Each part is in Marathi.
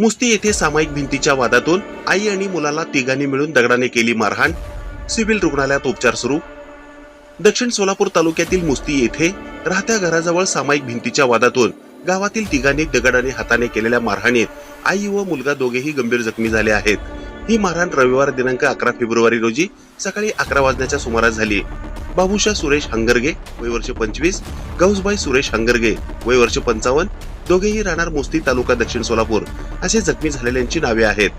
मुस्ती येथे सामायिक भिंतीच्या वादातून आई आणि मुलाला तिघांनी मिळून दगडाने केली मारहाण. सिव्हिल रुग्णालयात उपचार सुरू. दक्षिण सोलापूर तालुक्यातील मुस्ती येथे राहत्या घराजवळ सामायिक भिंतीच्या वादातून गावातील तिघांनी दगडाने हाताने केलेल्या मारहाणीत आई व मुलगा दोघेही गंभीर जखमी झाले आहेत. ही मारहाण रविवार दिनांक अकरा फेब्रुवारी रोजी सकाळी अकरा वाजण्याच्या सुमारास झाली. बाबुशा सुरेश हंगरगे वय वर्ष पंचवीस. गौसबाई सुरेश हंगरगे वय वर्ष पंचावन्न. दोघेही राहणार मुस्ती तालुका दक्षिण सोलापूर. असे जखमी झालेल्यांची नावे आहेत.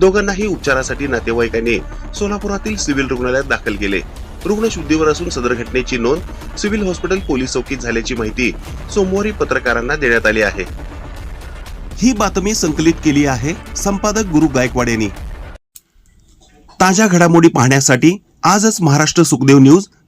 दोघांनाही उपचारासाठी नातेवाईकांनी सोलापुरातील सिव्हिल रुग्णालयात दाखल केले. रुग्ण शुद्धीवर असून सदर घटनेची नोंद सिव्हिल हॉस्पिटल पोलीस चौकीत झाल्याची माहिती सोमवारी पत्रकारांना देण्यात आली आहे. ही बातमी संकलित केली आहे संपादक गुरु गायकवाड यांनी. ताज्या घडामोडी पाहण्यासाठी आजच महाराष्ट्र सुखदेव न्यूज